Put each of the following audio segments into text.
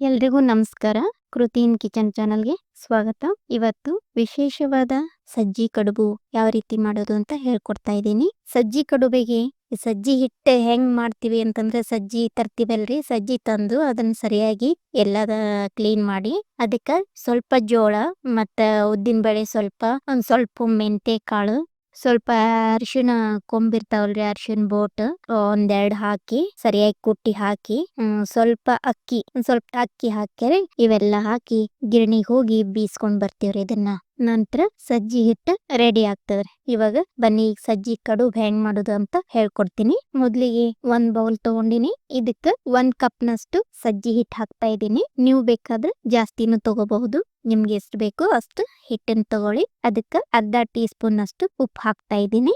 ಎಲ್ರಿಗೂ ನಮಸ್ಕಾರ. ಕೃತಿನ್ ಕಿಚನ್ ಚಾನಲ್ಗೆ ಸ್ವಾಗತ. ಇವತ್ತು ವಿಶೇಷವಾದ ಸಜ್ಜಿ ಕಡುಬು ಯಾವ ರೀತಿ ಮಾಡೋದು ಅಂತ ಹೇಳ್ಕೊಡ್ತಾ ಇದ್ದೀನಿ. ಸಜ್ಜಿ ಕಡುಬಿಗೆ ಸಜ್ಜಿ ಹಿಟ್ಟು ಹೆಂಗ್ ಮಾಡ್ತೀವಿ ಅಂತಂದ್ರೆ ಸಜ್ಜಿ ತರ್ತೀವಲ್ರಿ? ಸಜ್ಜಿ ತಂದು ಅದನ್ನ ಸರಿಯಾಗಿ ಎಲ್ಲದ ಕ್ಲೀನ್ ಮಾಡಿ ಅದಕ್ಕ ಸ್ವಲ್ಪ ಜೋಳ ಮತ್ತ ಉದ್ದಿನ ಬೇಳೆ ಸ್ವಲ್ಪ, ಒಂದ್ ಸ್ವಲ್ಪ ಮೆಂತೆ ಕಾಳು ಸ್ವಲ್ಪ ಅರಿಶಿನ ಕೊಂಬಿರ್ತಾವಲ್ರಿ ಅರಿಶಿನ ಬೋಟ್ ಒಂದೆರಡ್ ಹಾಕಿ, ಸರಿಯಾಗಿ ಕುಟ್ಟಿ ಹಾಕಿ ಸ್ವಲ್ಪ ಅಕ್ಕಿ ಸ್ವಲ್ಪ ಅಕ್ಕಿ ಹಾಕ್ಯಾರೆ, ಇವೆಲ್ಲ ಹಾಕಿ ಗಿರಣಿಗೆ ಹೋಗಿ ಬೀಸ್ಕೊಂಡ್ ಬರ್ತೀವ್ರಿ ಇದನ್ನ. ನಂತರ ಸಜ್ಜಿ ಹಿಟ್ಟು ರೆಡಿ ಆಗ್ತದ್ರಿ ಇವಾಗ ಬನ್ನಿ ಈಗ ಸಜ್ಜಿ ಕಡು ಹೆಂಗ್ ಮಾಡೋದು ಅಂತ ಹೇಳ್ಕೊಡ್ತೀನಿ. ಮೊದ್ಲಿಗೆ ಒಂದ್ ಬೌಲ್ ತಗೊಂಡಿನಿ. ಇದಕ್ಕ ಒಂದ್ ಕಪ್ ನಷ್ಟು ಸಜ್ಜಿ ಹಿಟ್ಟು ಹಾಕ್ತಾ ಇದ್ದೀನಿ. ನೀವು ಬೇಕಾದ್ರೆ ಜಾಸ್ತಿನೂ ತಗೋಬಹುದು. ನಿಮ್ಗೆ ಎಷ್ಟು ಬೇಕು ಅಷ್ಟು ಹಿಟ್ಟನ್ನು ತಗೊಳ್ಳಿ. ಅದಕ್ಕೆ ಅರ್ಧ ಟೀ ಸ್ಪೂನ್ ಅಷ್ಟು ಉಪ್ಪು ಹಾಕ್ತಾ ಇದ್ದೀನಿ.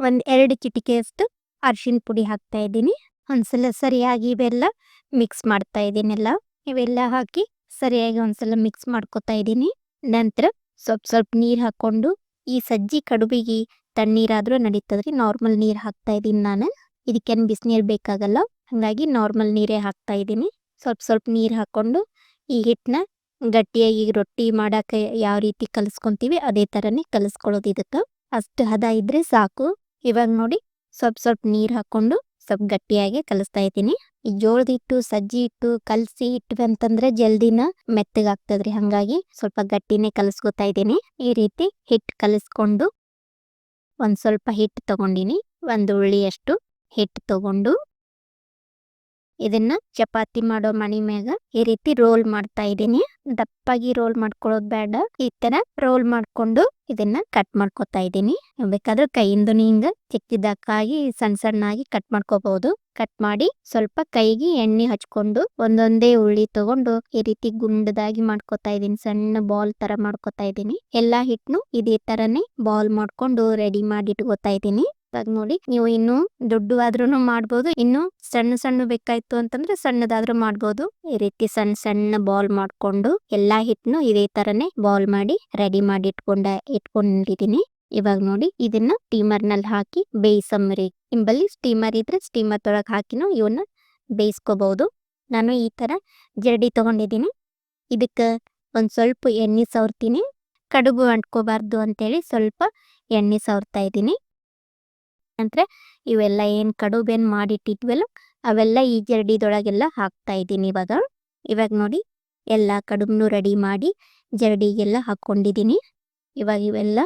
ಒಂದು ಎರಡು ಚಿಟಿಕೆಯಷ್ಟು ಅರಿಶಿನ ಪುಡಿ ಹಾಕ್ತಾ ಇದ್ದೀನಿ. ಒಂದ್ಸಲ ಸರಿಯಾಗಿ ಇವೆಲ್ಲ ಮಿಕ್ಸ್ ಮಾಡ್ತಾ ಇದ್ದೀನೆಲ್ಲ, ಇವೆಲ್ಲ ಹಾಕಿ ಸರಿಯಾಗಿ ಒಂದ್ಸಲ ಮಿಕ್ಸ್ ಮಾಡ್ಕೊತಾ ಇದ್ದೀನಿ. ನಂತರ ಸ್ವಲ್ಪ ಸ್ವಲ್ಪ ನೀರು ಹಾಕ್ಕೊಂಡು ಈ ಸಜ್ಜಿ ಕಡುಬಿಗೆ ತಣ್ಣೀರಾದರೂ ನಡೀತದ್ರಿ. ನಾರ್ಮಲ್ ನೀರು ಹಾಕ್ತಾ ಇದ್ದೀನಿ ನಾನು. ಇದಕ್ಕೇನು ಬಿಸಿನೀರು ಬೇಕಾಗಲ್ಲ. ಹಾಗಾಗಿ ನಾರ್ಮಲ್ ನೀರೇ ಹಾಕ್ತಾ ಇದ್ದೀನಿ. ಸ್ವಲ್ಪ ಸ್ವಲ್ಪ ನೀರು ಹಾಕ್ಕೊಂಡು ಈ ಹಿಟ್ಟನ್ನ ಗಟ್ಟಿಯಾಗಿ ರೊಟ್ಟಿ ಮಾಡೋಕ್ಕೆ ಯಾವ ರೀತಿ ಕಲಿಸ್ಕೊಂತೀವಿ ಅದೇ ಥರನೇ ಕಲಿಸ್ಕೊಳ್ಳೋದು ಇದಕ್ಕೆ. ಅಷ್ಟು ಹದ ಇದ್ದರೆ ಸಾಕು. ಇವಾಗ ನೋಡಿ ಸ್ವಲ್ಪ ಸ್ವಲ್ಪ ನೀರು ಹಾಕೊಂಡು ಸ್ವಲ್ಪ ಗಟ್ಟಿಯಾಗಿ ಕಲಿಸ್ತಾ ಇದ್ದೀನಿ. ಈ ಜೋಳದ ಹಿಟ್ಟು, ಸಜ್ಜಿ ಹಿಟ್ಟು ಕಲಸಿ ಇಟ್ವಿ ಅಂತಂದ್ರೆ ಜಲ್ದಿನ ಮೆತ್ತಗಾಗ್ತದ್ರಿ. ಹಂಗಾಗಿ ಸ್ವಲ್ಪ ಗಟ್ಟಿನೇ ಕಲಸ್ಕೊತಾ ಇದ್ದೀನಿ. ಈ ರೀತಿ ಹಿಟ್ಟು ಕಲಿಸ್ಕೊಂಡು ಒಂದ್ ಸ್ವಲ್ಪ ಹಿಟ್ಟು ತಗೊಂಡಿನಿ. ಒಂದು ಉಳ್ಳಿಯಷ್ಟು ಹಿಟ್ಟು ತಗೊಂಡು ಇದನ್ನ ಚಪಾತಿ ಮಾಡೋ ಮಣಿ ಮ್ಯಾಗ ಈ ರೀತಿ ರೋಲ್ ಮಾಡ್ತಾ ಇದೀನಿ ದಪ್ಪಾಗಿ ರೋಲ್ ಮಾಡ್ಕೊಳ್ಳೋದು ಬೇಡ. ಈ ತರ ರೋಲ್ ಮಾಡ್ಕೊಂಡು ಇದನ್ನ ಕಟ್ ಮಾಡ್ಕೊತಾ ಇದೀನಿ ಬೇಕಾದ್ರೆ ಕೈಯಿಂದ ಹಿಂಗ ಚಿಕ್ಕದಾಗಿ ಸಣ್ಣ ಸಣ್ಣಾಗಿ ಕಟ್ ಮಾಡ್ಕೋಬಹುದು ಕಟ್ ಮಾಡಿ ಸ್ವಲ್ಪ ಕೈಗೆ ಎಣ್ಣೆ ಹಚ್ಕೊಂಡು ಒಂದೊಂದೇ ಉಳ್ಳಿ ತಗೊಂಡು ಈ ರೀತಿ ಗುಂಡದಾಗಿ ಮಾಡ್ಕೊತಾ ಇದೀನಿ ಸಣ್ಣ ಬಾಲ್ ತರ ಮಾಡ್ಕೊತಾ ಇದೀನಿ ಎಲ್ಲಾ ಹಿಟ್ನು ಇದೇ ತರನೇ ಬಾಲ್ ಮಾಡ್ಕೊಂಡು ರೆಡಿ ಮಾಡಿ ಇಟ್ಕೋತಾ ಇದೀನಿ ನೋಡಿ, ನೀವು ಇನ್ನು ದೊಡ್ಡವಾದ್ರೂ ಮಾಡ್ಬೋದು, ಇನ್ನು ಸಣ್ಣ ಸಣ್ಣ ಬೇಕಾಯ್ತು ಅಂತಂದ್ರೆ ಸಣ್ಣದಾದ್ರೂ ಮಾಡ್ಬೋದು. ಈ ರೀತಿ ಸಣ್ಣ ಸಣ್ಣ ಬಾಲ್ ಮಾಡ್ಕೊಂಡು ಎಲ್ಲಾ ಹಿಟ್ಟನ್ನು ಇದೇ ತರನೇ ಬಾಲ್ ಮಾಡಿ ರೆಡಿ ಮಾಡಿ ಇಟ್ಕೊಂಡ ಇಟ್ಕೊಂಡಿದೀನಿ ಇವಾಗ ನೋಡಿ ಇದನ್ನ ಸ್ಟೀಮರ್ನಲ್ಲಿ ಹಾಕಿ ಬೇಯಿಸಮ್ರಿ ನಿಂಬಲ್ಲಿ ಸ್ಟೀಮರ್ ಇದ್ರೆ ಸ್ಟೀಮರ್ ತೊಳಗ್ ಹಾಕಿನೂ ಇವನ್ನ ಬೇಯಿಸ್ಕೋಬಹುದು ನಾನು ಈ ತರ ಜರಡಿ ತಗೊಂಡಿದ್ದೀನಿ. ಇದಕ್ಕ ಒಂದ್ ಸ್ವಲ್ಪ ಎಣ್ಣೆ ಸವರ್ತೀನಿ. ಕಡುಬು ಅಂಟ್ಕೋಬಾರ್ದು ಅಂತೇಳಿ ಸ್ವಲ್ಪ ಎಣ್ಣೆ ಸವರ್ತಾ ಇದ್ದೀನಿ. ನಂತರ ಇವೆಲ್ಲ ಏನ್ ಕಡುಬೇನ್ ಮಾಡಿಟ್ಟಿದ್ವಲ್ಲ, ಅವೆಲ್ಲ ಈ ಜರಡಿದೊಳಗೆಲ್ಲ ಹಾಕ್ತಾ ಇದ್ದೀನಿ ಇವಾಗ. ಇವಾಗ ನೋಡಿ, ಎಲ್ಲ ಕಡುಬ್ನು ರೆಡಿ ಮಾಡಿ ಜರಡಿಗೆಲ್ಲ ಹಾಕೊಂಡಿದ್ದೀನಿ ಇವಾಗ ಇವೆಲ್ಲ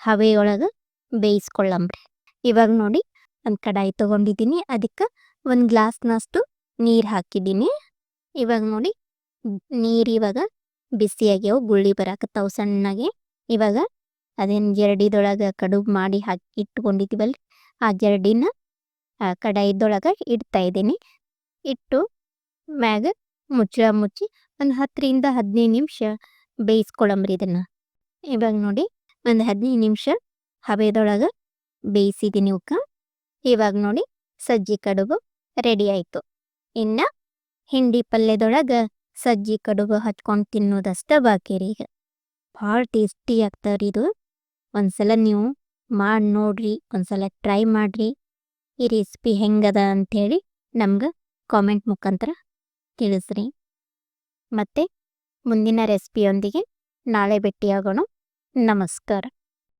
ಹವೆಯೊಳಗ ಬೇಯಿಸ್ಕೊಳ್ಳಂಬ್ರಿ ಇವಾಗ ನೋಡಿ, ಒಂದು ಕಡಾಯಿ ತಗೊಂಡಿದ್ದೀನಿ. ಅದಕ್ಕೆ ಒಂದು ಗ್ಲಾಸ್ನಷ್ಟು ನೀರು ಹಾಕಿದ್ದೀನಿ. ಇವಾಗ ನೋಡಿ, ನೀರು ಇವಾಗ ಬಿಸಿಯಾಗ್ಯಾವ ಗುಳ್ಳಿ ಬರಾಕತ್ತಾವ ಸಣ್ಣಗೆ. ಇವಾಗ ಅದೇನು ಜರಡಿದೊಳಗೆ ಕಡುಬು ಮಾಡಿ ಹಾಕಿ ಇಟ್ಕೊಂಡಿದ್ದೀವಲ್ರಿ ಆ ಜರಡಿನ ಕಡಾಯಿದೊಳಗ ಇಡ್ತಾ ಇದ್ದೀನಿ. ಇಟ್ಟು ಮ್ಯಾಗ ಮುಚ್ಚಳ ಮುಚ್ಚಿ ಒಂದು ಹತ್ತರಿಂದ ಹದಿನೈದು ನಿಮಿಷ ಬೇಯಿಸ್ಕೊಳಂಬ್ರಿ ಇದನ್ನ. ಇವಾಗ ನೋಡಿ, ಒಂದು ಹದಿನೈದು ನಿಮಿಷ ಹಬೆದೊಳಗೆ ಬೇಯಿಸಿದ್ದೀನಿ ಉಕ್ಕ. ಇವಾಗ ನೋಡಿ, ಸಜ್ಜಿ ಕಡುಬು ರೆಡಿ ಆಯಿತು. ಇನ್ನ ಹಿಂಡಿ ಪಲ್ಯದೊಳಗೆ ಸಜ್ಜಿ ಕಡುಬು ಹಚ್ಕೊಂಡು ತಿನ್ನೋದಷ್ಟೇ ಬಾಕಿ ರೀ ಈಗ. ಭಾಳ ಟೇಸ್ಟಿ ಆಗ್ತಾವ್ರಿ ಇದು. ಒಂದ್ಸಲ ನೀವು ಮಾಡಿ ನೋಡ್ರಿ, ಒಂದ್ಸಲ ಟ್ರೈ ಮಾಡ್ರಿ. ಈ ರೆಸಿಪಿ ಹೆಂಗದ ಅಂಥೇಳಿ ನಮ್ಗೆ ಕಾಮೆಂಟ್ ಮುಖಾಂತರ ತಿಳಿಸ್ರಿ. ಮತ್ತೆ ಮುಂದಿನ ರೆಸಿಪಿಯೊಂದಿಗೆ ನಾಳೆ ಭೇಟಿಯಾಗೋಣ. ನಮಸ್ಕಾರ.